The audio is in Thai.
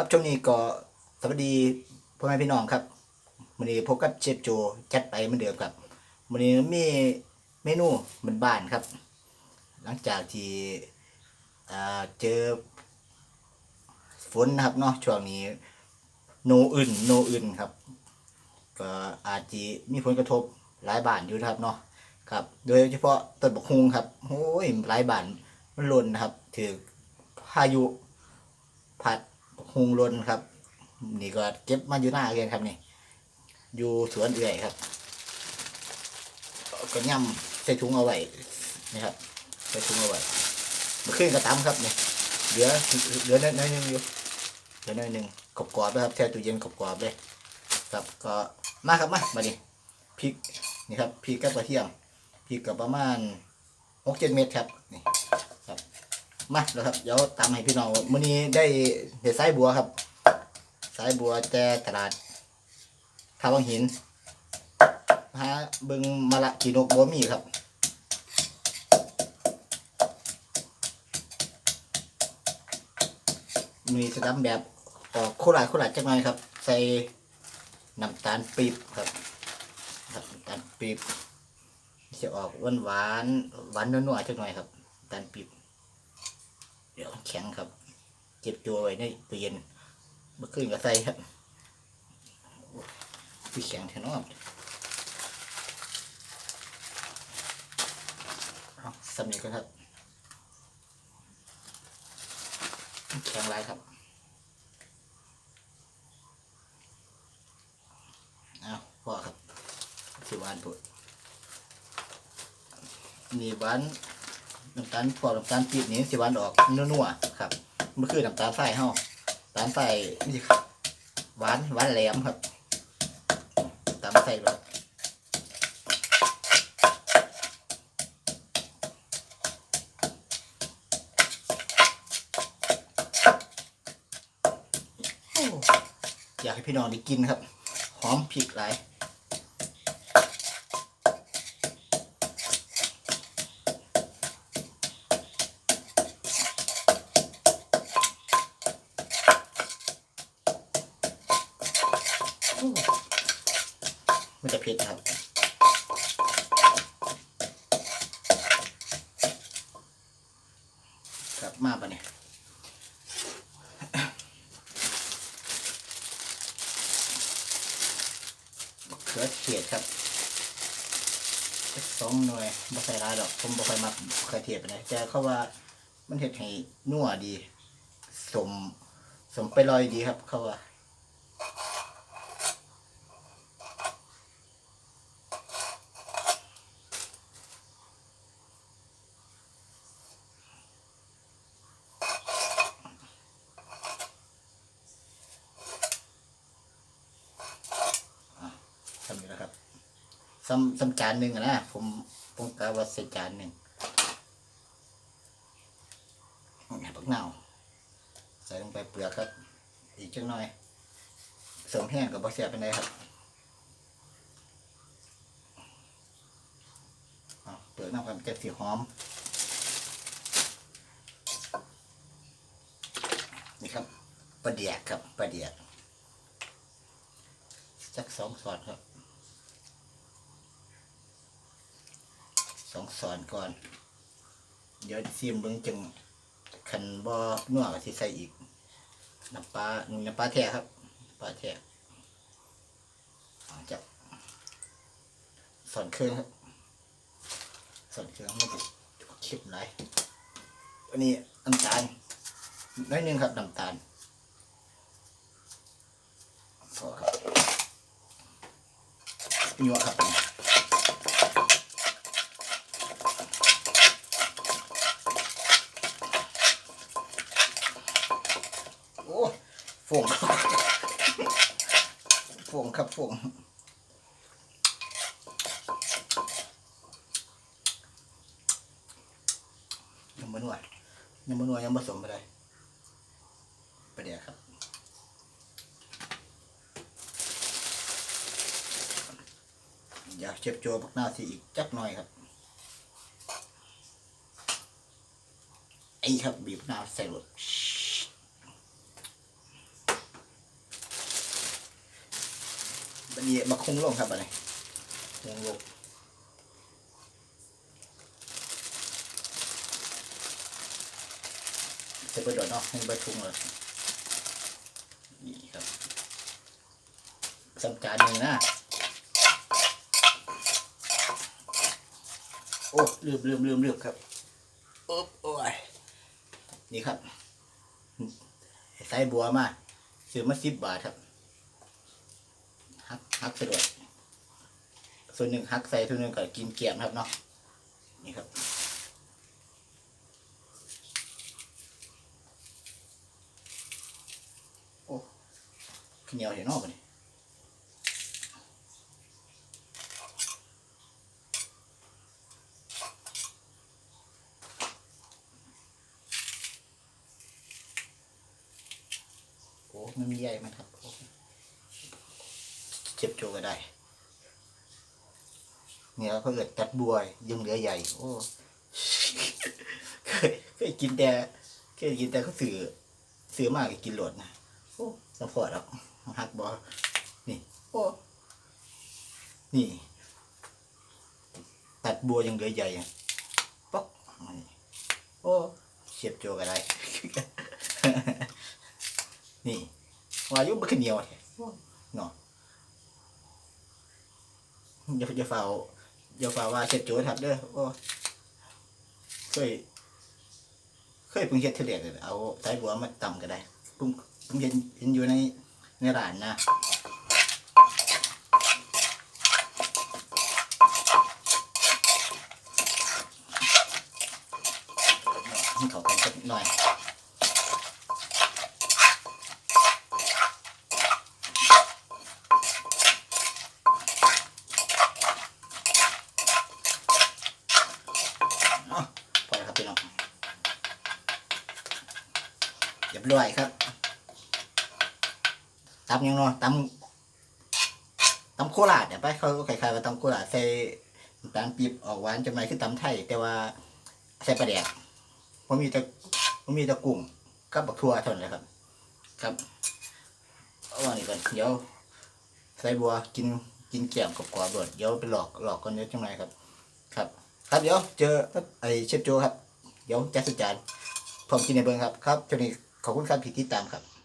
ครับช่วงนี้ก็สวัสดีพ่อแม่พี่น้องครับวันนี้พบกับเชฟโจจัดไปเหมือนเดิมครับวันนี้มีเมนูเหมือนบ้านครับ หลังจากที่เจอฝนนะครับเนาะช่วงนี้โนอื่นโนอื่นครับ ก็อาจจะมีผลกระทบหลายบ้านอยู่นะครับเนาะครับ โดยเฉพาะต้นบกฮุงครับโอ้ยหลายบ้านมันหล่นนะครับถือพายุผัด ฮุงลนครับ นี่ก็เก็บมาอยู่หน้าเรียนครับนี่ อยู่สวนเอื่อยครับ ก็ย่ำใส่ถุงเอาไว้นะครับใส่ถุงเอาไว้มาขึ้นกระตำครับนี่เหลือเหลือน้อยน้อยนึงอยู่เหลือน้อยนึงกรอบกรอบนะครับแช่ตู้เย็นกรอบกรอบเลยครับก็มาครับมามาดิพริกนี่ครับพริกกับกระเทียมพริกกับประมาณหกเจ็ดเม็ดครับนี่ มาแล้วครับเดี๋ยวตามให้พี่น้องมื้อนี้ได้เห็ดสายบัวครับ สายบัวแต่ตลาดท่าวังหินหาเบิงมาละกีนกบัวมีครับมีสดับแบบออกโคราชโคราชจังหน่อยครับ ใส่น้ำตาลปี๊บครับครับน้ำตาลปี๊บจะออกหวานหวานหวานนัวๆจังหน่อยครับน้ำตาลปี๊บ เดี๋ยวแข็งครับ เก็บตัวไว้ในตู้เย็นเมื่อคืนก็ใส่ครับพี่แข็งแทนอมเอาสำนีกันครับแข็งไรครับเอาพ่อครับสิวานปุดมีหวาน น้ำตาลพอน้ำตาลปี๊บนี้สิหวานออกนัวๆครับมันคือน้ำตาลทรายเฮาน้ำตาลทรายนี่สิหวานหวานแหลมครับตามใส่เลยโอ้อยากให้พี่น้องได้กินครับ หอมพริกหลาย จะเผ็ดครับครับมาปะเนี่ยเขือเทศครับสองหน่วยบ่ใส่ร้ายดอก ผมบ่ค่อยมักเขือเทศปนใดแต่เขาว่ามันเฮ็ดให้นัวดี สม สมไปลอยดีครับ เขาว่า ทำอยู่แล้วครับ ซ้ำซ้ำจานหนึ่งนะผมผมกะว่าใส่จานหนึ่งนี่ปักเน่าใส่ลงไปเปลือกครับ อีกจังหน่อยเสริมแห้งกับบะเสียเป็นไรครับเปลือกน้ำกันจะสีหอม นี่ครับปลาเดียกครับปลาเดียกสักสองสอดครับ องสอนก่อน เดี๋ยวซิมเบิ้งจึงขันบ่นัวก็สิใส่อีกน้ำปลาน้ำปลาแท้ครับปลาแท้เอาจะสอนเครื่องครับสอนเครื่องไม่ติดคลิปไหนอันนี้น้ำตาลน้อยนึงครับน้ำตาลพอครับยัวครับ โอ้ ฝงครับฝงครับฝงยังมันนัวยังมันนัวยังผสมไปเลยไปเดี๋ยวครับอยากเชฟโจบักหน้าที่อีกจักหน่อยครับไอ้ครับบีบหน้าใส่รถ มีมาคงลงครับอะไรคงลงเสร็จไปโดดเนาะให้ใบทุงเลยนี่ครับสำจานหนึ่งนะโอ้ลืมลืมลืมลืมครับโอ๊บโอ้ยนี่ครับใส่บัวมาซื้อมาสิบบาทครับ ฮักฮักสะดวกส่วนหนึ่งฮักใส่ส่วนหนึ่งก็กินเกี๊ยมครับเนาะนี่ครับโอ้ขี้เหนียวเห็นนอกปะนี่โอ้ไม่มีใยมันครับโอ้ เจ็บโจก็ได้ เนี่ยเขาเกิดตัดบัวยังเหลือใหญ่ โอ้เคยเคยกินแต่เคยกินแต่เขาซื้อซื้อมากกินโหลดนะโอ้สปอร์ตหรอกหักบอนี่โอ้นี่ ตัดบัวยังเหลือใหญ่อะป๊อกนี่โอ้เฉียบโจก็ได้นี่วายุมันขึ้นเหนียวแท้เนาะ อย่าอย่าฝ่าอย่าฝ่าว่าเช็ดโจ้ทับเด้อโอ้เคยเคยเพิ่งเช็ดเทเลกเอาสายบัวมาต่ำก็ได้เพิ่งเพิ่งเห็นเห็นอยู่ในในร้านนะให้เขากันสักหน่อยเนาะพอแล้วครับพี่น้องเรียบร้อยครับตำยังเนาะตำตำโคราชเดี๋ยวไปเขาคล้ายๆว่าตำโคราชใส่น้ำปีบออกหวานจังไรคือตำไทย แต่ว่าใส่ปลาแดกผมมีแต่ผมมีแต่กุ้งกับบักทั่วเท่านั้นแหละครับ ครับเอาอันนี้ก่อนเดี๋ยวใส่บัวกินกินแกมกับกวาเบิดเดี๋ยวไปหลอกหลอกกันเยอะจังไรครับ ครับ ครับเดี๋ยวเจอไอเชฟโจครับ เดี๋ยวจัดสุจานพร้อมกินในเบิงครับครับช่วงนี้ ขอบคุณครับที่ติดตามครับ